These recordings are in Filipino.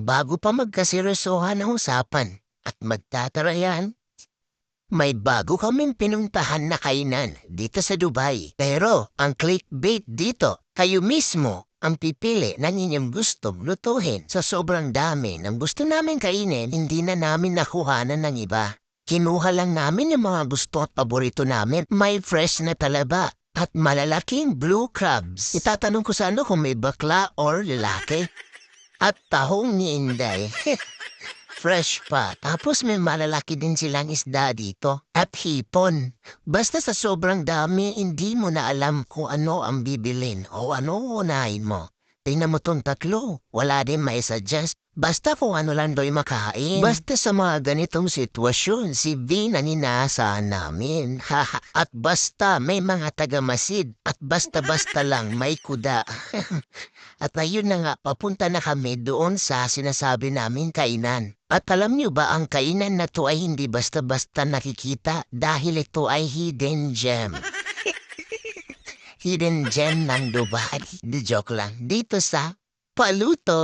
bago pa magkasiresohan ang usapan at magtatarayan, may bago kaming pinuntahan na kainan dito sa Dubai. Pero ang clickbait dito, kayo mismo ang pipili ng inyong gustong lutuhin. Sa sobrang dami ng gusto namin kainin, hindi na namin nakuhanan ng iba. Kinuha lang namin yung mga gusto at paborito namin. May fresh na talaba at malalaking blue crabs. Itatanong ko sa ano kung may bakla or lalaki. At tahong ni Inday. Fresh pa. Tapos may malalaki din silang isda dito. At hipon. Basta sa sobrang dami, hindi mo na alam kung ano ang bibilin o ano unahin mo. Tingnan mo tong tatlo. Wala din may suggest. Basta kung ano lang do'y makain. Basta sa mga ganitong sitwasyon, si V na ninaasahan namin. At basta may mga tagamasid. At basta-basta lang may kuda. at ayun na nga, papunta na kami doon sa sinasabi namin kainan. At alam niyo ba ang kainan na to ay hindi basta-basta nakikita dahil ito ay hidden gem. hidden gem ng Dubai. Di joke lang. Dito sa Paluto.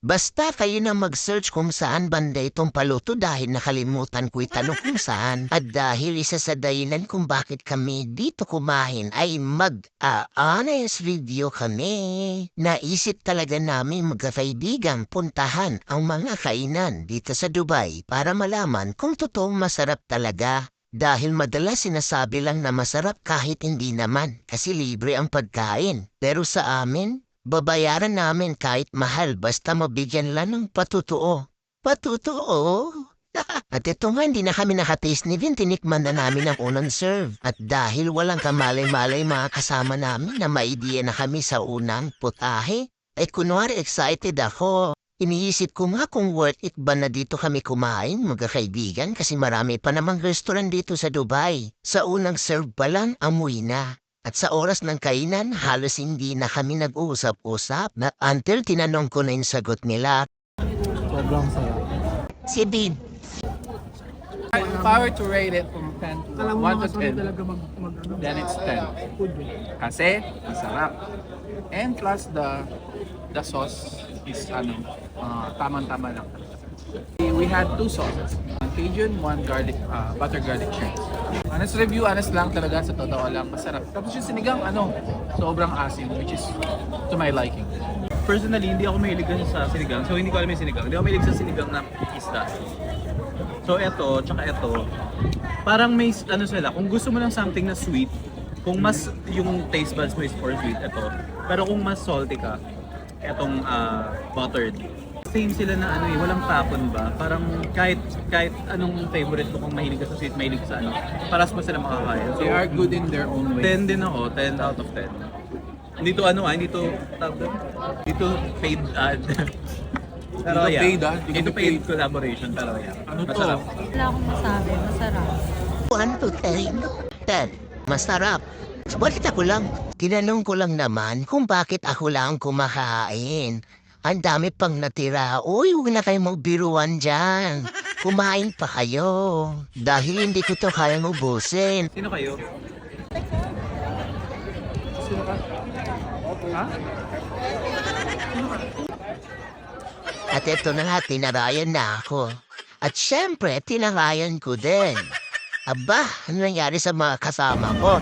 Basta kayo na mag-search kung saan banda itong paluto dahil nakalimutan ko itanong kung saan. At dahil isa sa dahilan kung bakit kami dito kumain ay mag-honest review kami. Naisip talaga namin magkakaibigan puntahan ang mga kainan dito sa Dubai para malaman kung totoong masarap talaga. Dahil madalas sinasabi lang na masarap kahit hindi naman kasi libre ang pagkain. Pero sa amin, babayaran namin kahit mahal basta mabigyan lang ng patutuo. Patutuo? At ito nga, hindi na kami nakataste ni Vin, tinikman na namin ang unang serve. At dahil walang kamalay-malay mga kasama namin na maidiya na kami sa unang putahe, ay kunwari excited ako. Iniisip ko nga kung worth it ba na dito kami kumain, magkakaibigan, kasi marami pa namang restaurant dito sa Dubai. Sa unang serve pa lang, amoy na. At sa oras ng kainan, halos hindi na kami nag-uusap-usap na until tinanong ko na yung sagot nila. Sobrang sarap. Si Bin, If I were to rate it from 10 to Alam mo 1 to makasarap 10, talaga mag, mag ano, then it's 10. food. eh. Kasi, masarap. And plus the the sauce is ano, uh, tamang-tama lang. We had two sauces. Cajun, one garlic, uh, butter garlic shrimp. Honest review, honest lang talaga sa totoo lang, masarap. Tapos yung sinigang, ano, sobrang asim, which is to my liking. Personally, hindi ako mahilig sa sinigang. So, hindi ko alam yung sinigang. Hindi ako mahilig sa sinigang na isda. So, eto, tsaka eto, parang may, ano sila, kung gusto mo ng something na sweet, kung mas, yung taste buds mo is for sweet, eto. Pero kung mas salty ka, etong ah, buttered. Same sila na ano eh, walang tapon ba? Parang kahit kahit anong favorite mo kung mahilig ka sa sweet, mahilig ka sa ano, paras mo sila makakain. So, They are good in their own way. 10 din ako, 10 out of 10. Hindi to ano ah, hindi to tawag doon? Hindi to paid ad. pero Hindi to yeah, paid, ah. Hindi Hindi to to paid paid. collaboration pero yeah. Ano to? Masarap. Wala akong masabi, masarap. 1 to 10. 10. Masarap. Bakit ako lang? Tinanong ko lang naman kung bakit ako lang kumakain. Ang dami pang natira. Uy, huwag na kayo magbiruan dyan. Kumain pa kayo. Dahil hindi ko to kayang ubusin. Sino kayo? Sino ka? Ha? At ito na nga, tinarayan na ako. At syempre, tinarayan ko din. Aba, ano nangyari sa mga kasama ko?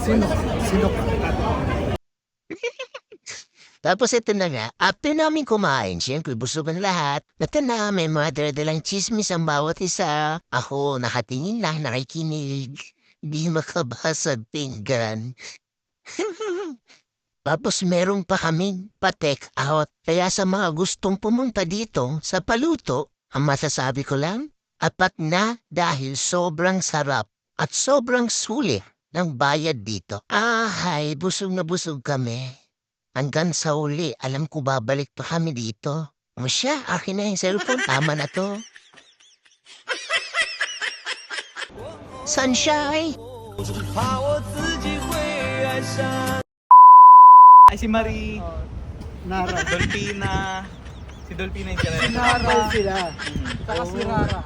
Sino? Sino ka? Tapos ito na nga, after namin kumain, siyempre busog ang lahat. Nata na may mga dalang chismis ang bawat isa. Ako nakatingin lang, nakikinig. Di makabasag pinggan. Tapos meron pa kaming pa-take out. Kaya sa mga gustong pumunta dito sa paluto, ang masasabi ko lang, apat na dahil sobrang sarap at sobrang sulit ng bayad dito. Ahay, busog na busog kami. Hanggang sa uli, alam ko babalik pa kami dito. O siya, akin na yung cellphone. Tama na to. Sunshine! Ay si Marie, Nara. Dolpina. Si Dolpina yung kanina. Nara sila. Saka si Rara.